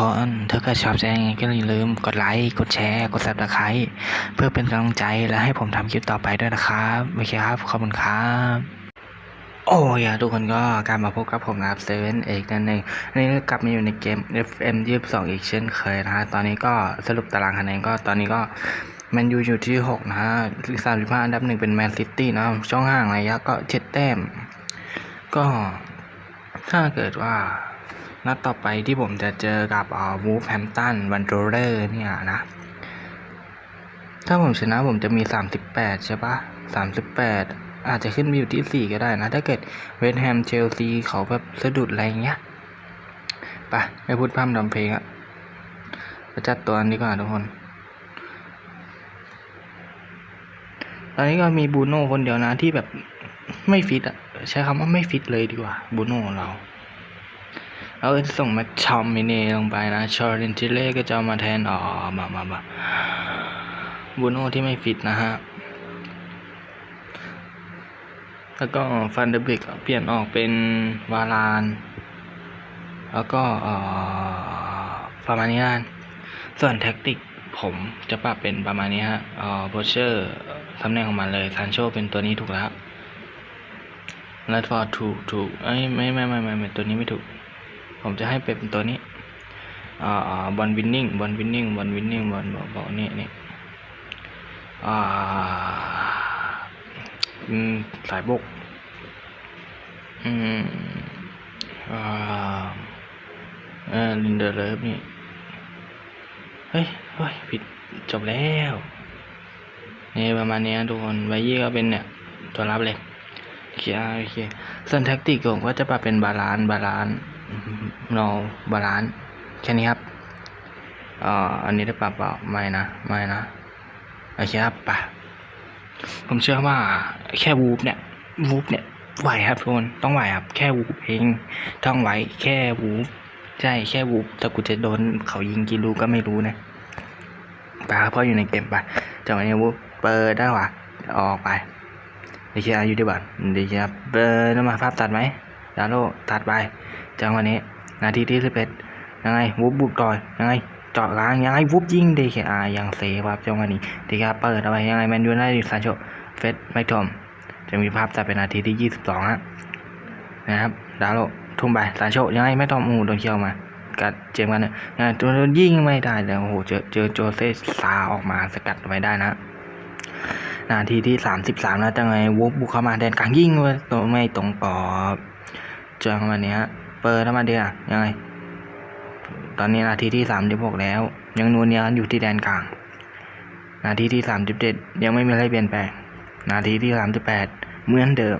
คนถ้าเกิดชอบใจยังไงก็อย่าลืมกดไลค์ กดแชร์ กดซับสไครต์เพื่อเป็นกำลังใจและให้ผมทำคลิปต่อไปด้วยนะครับโอเคครับ ขอบคุณครับโอ้ยทุกคนก็กลับมาพบกับผมนะครับเซเว่นเอกนั่นเองอันนี้กลับมาอยู่ในเกม FM 22 อีกเช่นเคยนะฮะ ตอนนี้ก็สรุปตารางคะแนนก็ตอนนี้ก็แมนยูอยู่ที่ 6 นะฮะ35อันดับหนึ่งเป็นแมนซิตี้นะช่องห่างระยะก็7แต้ม ก็ถ้าเกิดว่า นัดต่อไปที่ผมจะเจอกับอ่าวูฟแฮมตันวันโรเลอร์เนี่ยนะ ถ้าผมชนะผมจะมี 38 ใช่ปะ38 อาจจะขึ้นไปอยู่ที่ 4 ก็ได้นะ ถ้าเกิดเวสต์แฮมเชลซีเขาแบบสะดุดอะไรเงี้ยไปไม่พูดพร่ำทำเพลงอะไปจัดตัวอันดีกว่าทุกคน ตอนนี้ก็มีบูโน่คนเดียวนะที่แบบไม่ฟิตอะใช้คำว่าไม่ฟิตเลยดีกว่าบูโน่ของเรา เราก็จะส่งมาชอมมิน่ลงไปนะ ชอรินทิเล่ก็จะมาแทนอ๋อมามามาบูโน่ที่ไม่ฟิตนะฮะ แล้วก็ฟันเดอร์เบกเปลี่ยนออกเป็นวาลาน แล้วก็อ่อประมาณนี้นะส่วนแท็กติกผมจะปรับเป็นประมาณนี้ฮะเอ่อโบเชอร์ตำแหน่งของมันเลยซานโชเป็นตัวนี้ถูกแล้วแรดฟอร์ถูกถูกเอ้ยไม่ไม่ไม่ไม่ไม่ตัวนี้ไม่ถูก ผมจะให้เป็นตัวนี้บอลวินนิ่งบอลวินนิ่งบอลวินนิ่งบอลบอกบอกนี่นี่สายบกอืมอ่าเออลินเดอร์เลิฟนี่ เฮ้ยเฮ้ยผิดจบแล้วนี่ประมาณนี้ทุกคนไวยี่ก็เป็นเนี่ย ตัวรับเลยโอเคโอเคส่วนแท็กติกผมก็จะปรับเป็นบาลานบาลาน ซ์โนบาลานซ์แค่นี้ครับเอ่ออันนี้ได้ปรับเปล่าไม่นะไม่นะโอเคครับไปผมเชื่อว่าแค่วูฟเนี่ยวูฟเนี่ยไหวครับทุกคนต้องไหวครับ แค่วูฟเองต้องไหวแค่วูฟใช่แค่วูฟแต่กูจะโดนเขายิงกี่ลูกก็ไม่รู้นะไปครับเพราะอยู่ในเกมไปจังหวะนี้วูฟเปิดได้หว่ะออกไปดีเชียอยู่ที่บ้านดีเชียเบอร์น้ำมาภาพตัดไหมดาโลตัดไป จังวะนี้ นาทีที่สิบเอ็ดยังไงวุบบุกต่อยยังไงเจาะกลางยังไงวุบยิงดีเชียยังเซฟครับจังวะนี้ดีครับเปิดเอาไปยังไงแมนยูไนดิซานโชเฟสไม่ทอมจะมีภาพตัดเป็นนาทีที่ยี่สิบสองฮะนะครับดาวโลทุ่มไปซานโชยังไงไม่ทอมโอ้โหโดนเคี่ยวมากัดเจมกันเนี่ยยังไงตัวโดนยิงไม่ได้เลยโอ้โหเจอเจอโจเซซาออกมาสกัดไว้ได้นะนาทีที่สามสิบสามแล้วจังไงวบบุกเข้ามาแดนกลางยิงเลยตัวไม่ตรงปอบจังวันนี้ฮะ เปิดเข้ามาเดียยังไง ตอนนี้นาทีที่สามสิบหกแล้ว ยังนวลเนียกันอยู่ที่แดนกลาง นาทีที่สามสิบเจ็ดยังไม่มีอะไรเปลี่ยนแปลง นาทีที่สามสิบแปดเหมือนเดิม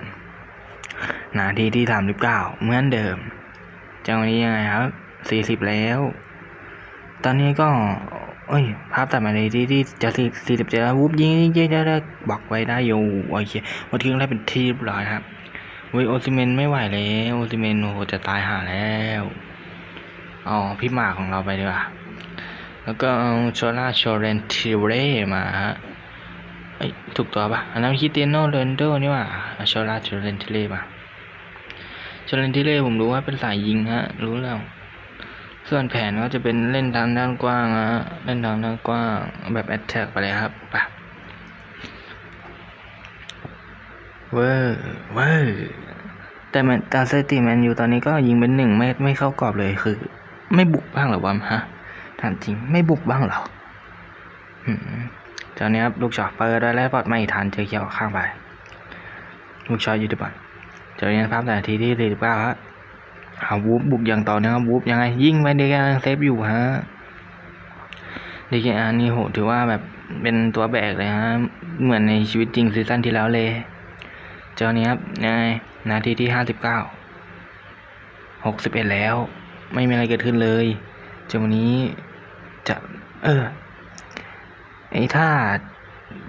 นาทีที่สามสิบเก้าเหมือนเดิมจังวันนี้ยังไงครับสี่สิบแล้ว ตอนนี้ก็เอ้ยภาพตัดมาในที่ที่จะสี่สิบเจ็ดแล้ววุบยิงยิงยิงได้ได้บอกไว้ได้อยู่โอเควันที่ได้เป็นทีเรียบร้อยครับ เว้ยโอซิเมนไม่ไหวแล้วโอซิเมนโอ้โหจะตายหาแล้วอ๋อพี่หมาของเราไปดีกว่าแล้วก็เอาโชล่าโชเรนทิเร่มาฮะเอ้ยถูกตัวปะอันนั้นคิเตโนเรนโดนี่ว่าโชล่าโชเรนทิเร่มาโชเรนทิเร่ผมรู้ว่าเป็นสายยิงฮะ รู้แล้ว ส่วนแผนก็จะเป็นเล่นทางด้านกว้างฮะเล่นทางด้านกว้างแบบแอตแทกไปเลยครับไป เวอร์เวอร์แต่แมนตาสถิติแมนยูตอนนี้ก็ยิงเป็นหนึ่งไม่ไม่เข้ากรอบเลยคือ ไม่บุกบ้างหรอวะฮะถามจริงไม่บุกบ้างหรอหืมตอนนี้ครับลูกช็อตเปิดได้แล้วปอดไม่ทันเจอเขียวข้างไปลูกช็อตอยู่ที่บอลเจอเนี้ภาพแต่นาทีที่สี่สิบเก้าฮะเอาวูบบุกอย่างต่อเนื่องครับวูบยังไงยิงไปเดียร์เซฟอยู่ฮะดีเกอานี่โหถือว่าแบบเป็นตัวแบกเลยฮะ เหมือนในชีวิตจริงซีซั่นที่แล้วเลย จ้านี้ครับยังไงนาทีที่ห้าสิบเก้าหกสิบเอ็ดแล้ว ไม่มีอะไรเกิดขึ้นเลยเจ้าวันนี้จะเออไอ้ถ้า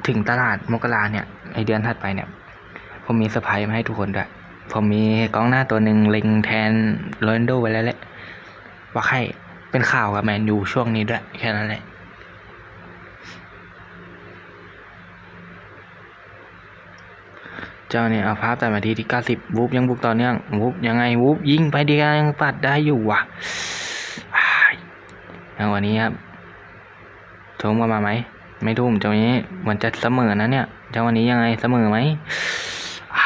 ถึงตลาดมกราเนี่ยไอเดือนถัดไปเนี่ย ผมมีเซอร์ไพรส์มาให้ทุกคนด้วย ผมมีกล้องหน้าตัวหนึ่งเล็งแทนโรนโดไว้แล้วแหละว่าให้เป็นข่าวกับแมนยูช่วงนี้ด้วยแค่นั้นแหละ เจ้าเนี่ยเอาภาพแต่มาทีที่เก้าสิบวูบยังบุกต่อเนื่องวูบยังไงวูบยิงไปดีกันยังปัดได้อยู่ว่ะอ้ายจังวะนี้ครับทุ่มกันมาไหมไม่ทุ่มจังนี้เหมือนจะเสมอนะเนี่ยจังวะนี้ยังไงเสมอไหมอ้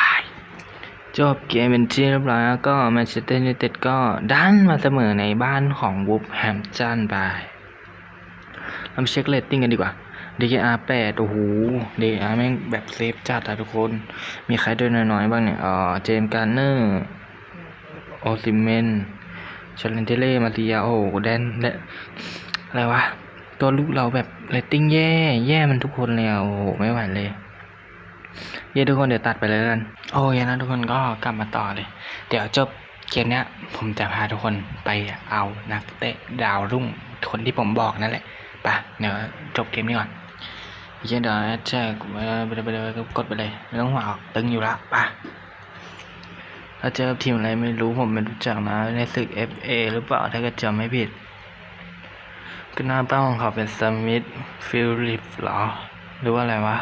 จบเกมเป็นที่เรียบร้อยแล้วก็แมนเชสเตอร์ยูไนเต็ดก็ดันมาเสมอในบ้านของวูฟแฮมป์ตันไปเราเช็คเรตติ้งกันดีกว่า DKR 8โอ้โห DKR แม่งแบบเซฟจัดอะทุกคน มีใครด้วยน้อยๆ บ้างเนี่ยอ๋อเจมการ์เนอร์โอซิเมนชาเลนเทเล่มาติยาโอ้แดนและอะไรวะ ตัวลูกเราแบบเรตติ้งแย่ แย่มันทุกคนเลยโอ้โห ไม่ไหวเลย เย่ทุกคนเดี๋ยวตัดไปเลยกัน โอเคนะทุกคนก็กลับมาต่อเลย เดี๋ยวจบเกมเนี้ย ผมจะพาทุกคนไปเอานักเตะดาวรุ่งคนที่ผมบอกนั่นแหละไปเดี๋ยวจบเกมนี้ก่อน เย่เดียวแช่ไปเลยไปเลยกดไปเลยไม่ต้องห่วงตึงอยู่ละไปถ้าเจอทีมอะไรไม่รู้ผมไม่รู้จักนะในศึก FA หรือเปล่าถ้าเกิดจำไม่ผิดก็หน้าเป้าของเขาเป็นสมิธฟิลิปหรอ หรือว่าอะไรวะ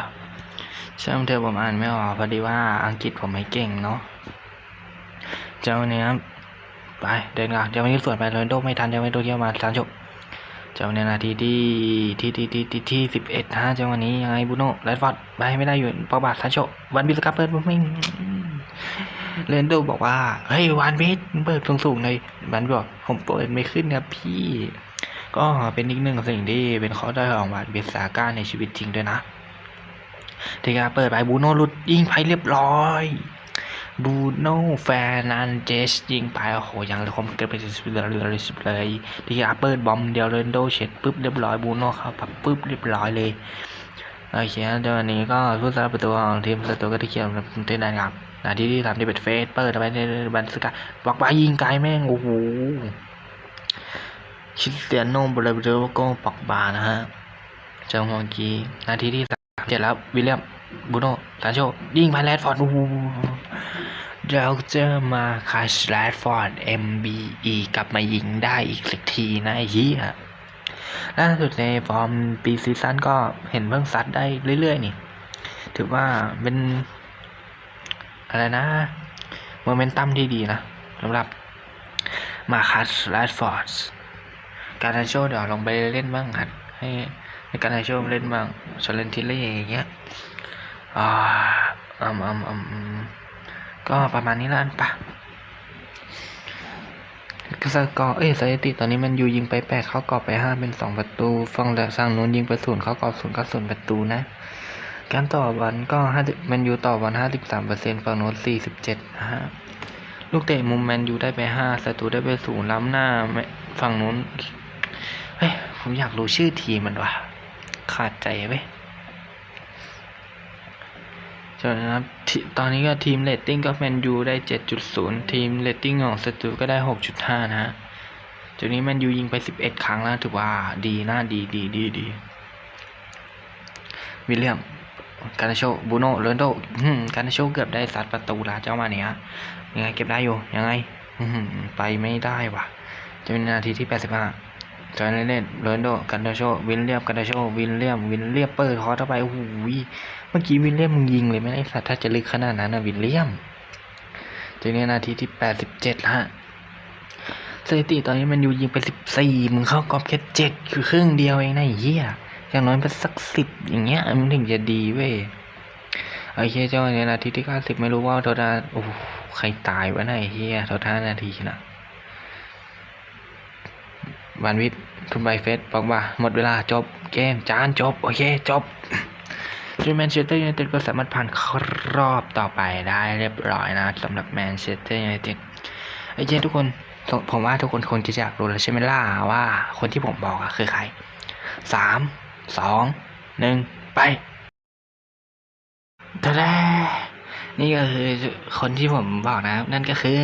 ช่างเธอผมอ่านไม่ออกพอดีว่าอังกฤษผมไม่เก่งเนาะเจ้าเนี้ยไปเดินกันเดี๋ยววันนี้สวนไปโรนโดไม่ทันเดี๋ยววันนี้โดเที่ยวมาสามจบ จ้าเนี่ยนาทีที่ที่ที่ที่ที่ที่สิบเอ็ดฮะเจ้าวันนี้ยังไงบูโน่แรดฟอร์ดไปไม่ได้อยู่ปอบาทซานโชวันบิสกัปเปิลไม่เรนโดบอกว่า เฮ้ย วานเวทเปิดสูงๆเลยวันบอกผมเปิดไม่ขึ้นครับพี่ ก็เป็นอีกหนึ่งสิ่งที่เป็นข้อได้อยของวานเวทสาก้าในชีวิตจริงด้วยนะทีการเปิดไปบูโน่หลุดยิงไปเรียบร้อย บูโน่แฟร์นันเจสยิงไปโอ้โหยังเลยคมเกินไปสุดเลยเลยสุดเลยทีกาเปิดบอมเดียวเรนโดเช็ดปุ๊บเรียบร้อยบูโน่เข้าปับปุ๊บเรียบร้อยเลยโอเคเดี๋ยววันนี้ก็ผู้สาประตูของทีมประตูก็ที่เขียวเต้นได้ครับนาทีที่สามที่เป็นเฟสเปิดไปในบันสกัดบอกว่ายิงไกลแม่งโอ้โหคริสเตียโนโบราโดโกปอกบานะฮะจ้าของกีนาทีที่สามเจ็ดแล้ววิลเลียมบูโน่ซานโชยิงไปแรดฟอร์ดโอ้โห เราเจอมาคาชแรดฟอร์ด MBE กลับมายิงได้อีกสักทีนะไอ้เหี้ยล่าสุดในฟอร์มปีซีซั่นก็เห็นเพิ่งซัดได้เรื่อยๆนี่ ถือว่าเป็น อะไรนะโมเมนตัมที่ดีนะสำหรับมาคัสแรดฟอร์ดการนาโชเดี๋ยวลองไปเล่นบ้างหัดให้ให้การนาโชเล่นบ้างชเลนทิเล่อย่างเงี้ยอ่าอืมอืมอืมอืม ก็ประมาณนี้ล้วกันปะกสกอร์เอ้ยสถิติตอนนี้มันอยู่ยิงไปแปดเข้ากรอบไปห้าเป็นสองประตูฝั่งแต่สั่งนู้นยิงไปศูนย์เข้ากรอบศูนย์ก็ศูนย์ประตูนะ การต่อบอลก็ห้ามันยูต่อบอลห้าสิบสามเปอร์เซ็นต์ฝั่งโน้นสี่สิบเจ็ดฮะลูกเตะมุมแมนยูได้ไปห้าศัตรูได้ไปศูนย์ล้ำหน้าฝั่งโน้นเฮ้ยผมอยากรู้ชื่อทีมมันว่ะขาดใจเว้ย จนนะครับตอนนี้ก็ทีมเรตติ้งก็แมนยูได้เจ็ดจุดศูนย์ทีมเรตติ้งของศัตรูก็ได้หกจุดห้านะฮะจุดนี้แมนยูยิงไปสิบเอ็ดครั้งแล้วถือว่าดีน่าดีดีดีดีวิลเลียมการนาโชบูโน่โรนลโดการนาโชเกือบได้ซัดประตูละเจ้ามาเนี่ยยังไงเก็บได้อยู่ยังไงไปไม่ได้ว่ะ จะเป็นนาทีที่ 85 จอยเล่นโรนลโดการนาโช วินเลียมการนาโช วินเลียม วินเลียมเปิดคอร์เข้าไปโอ้โหเมื่อกี้วินเลียมมึงยิงเลยไหมได้สัตว์ถ้าจะลึกขนาดนั้นนะวินเลียมจะเนี่ยนาทีที่87ละฮะสถิติตอนนี้มันอยู่ยิงไป14มึงเข้ากรอบแค่7คือครึ่งเดียวเองนะเหี้ยอย่างน้อยเป็นสักสิบอย่างเงี้ยมันถึงจะดีเว้ยโอเคเจ้าเนี่ยนาทีที่เก้าสิบไม่รู้ว่าโทษนะโอ้โหใครตายวะนะไอ้เฮียโทษท่านาทีนะ วันวิทย์คุณไบเฟสบอกว่าหมดเวลาจบเกมจานจบ โอเค จบทีมแมนเชสเตอร์ยูไนเต็ดก็สามารถผ่านเข้ารอบต่อไปได้เรียบร้อยนะสำหรับแมนเชสเตอร์ยูไนเต็ดไอ้เจ้ทุกคนผมว่าทุกคนคงจะอยากรู้แล้วใช่ไหมล่ะว่าคนที่ผมบอกอะคือใครสามสองหนึ่งไปทะเล นี่ก็คือคนที่ผมบอกนะครับ นั่นก็คือ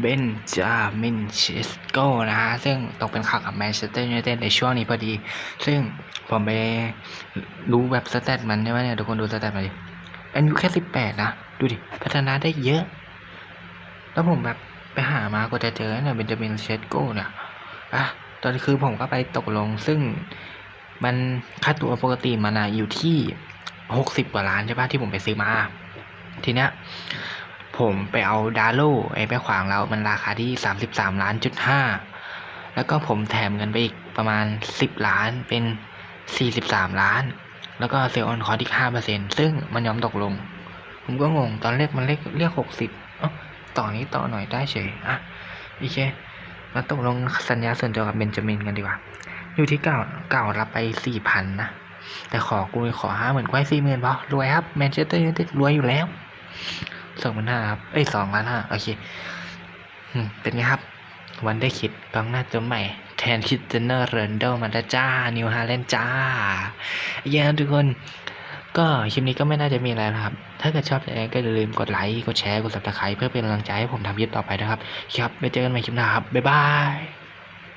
เบนจามินเชสโกนะฮะซึ่งตกเป็นข่าวกับแมนเชสเตอร์ยูไนเต็ดในช่วงนี้พอดี ซึ่งผมไปรู้แบบสแตทมันได้ไหมเนี่ยทุกคนดูสแตทมันดิอายุแค่สิบแปดนะ ดูดิ พัฒนาได้เยอะ แล้วผมแบบไปหามาก็จะเจอเนี่ยเบนจามินเชสโกเนี่ยอะตอนคือผมก็ไปตกลงซึ่งมันค่าตัวปกติมันอะอยู่ที่หกสิบกว่าล้านใช่ปะที่ผมไปซื้อมา ทีเนี้ยผมไปเอาดาโลไอ้ไปขวางแล้วมันราคาที่สามสิบสามล้านจุดห้าแล้วก็ผมแถมเงินไปอีกประมาณสิบล้านเป็นสี่สิบสามล้าน แล้วก็เซลล์ออนคอร์อีกห้าเปอร์เซ็นซึ่งมันยอมตกลง ผมก็งงตอนแรกมันเลขเรียกหกสิบอ้าต่อนี้ต่อหน่อยได้เฉยอะโอเคมาตกลงสัญญาส่วนตัวกับเบนจามินกันดีกว่า อยู่ที่เก่าเก่ารับไปสี่พันนะ แต่ขอกูขอห้าหมื่นกว่าสี่หมื่นพอรวยครับแมนเชสเตอร์ยูไนเต็ดรวยอยู่แล้ว สองพันห้าครับ เอ้ยสองล้านห้าโอเคเป็นไงครับ วันได้คิดกองหน้าตัวใหม่ แทนคิดเจเนอร์เรนโดมาแล้วจ้า นิวฮาแลนจ้าเย้ทุกคนก็คลิปนี้ก็ไม่น่าจะมีอะไรนะครับ ถ้าเกิดชอบยังไงก็อย่าลืมกดไลค์ กดแชร์ กด subscribe เพื่อเป็นกำลังใจให้ผมทำคลิปต่อไปนะครับ ครับ ไปเจอกันใหม่คลิปหน้าครับ บ๊ายบาย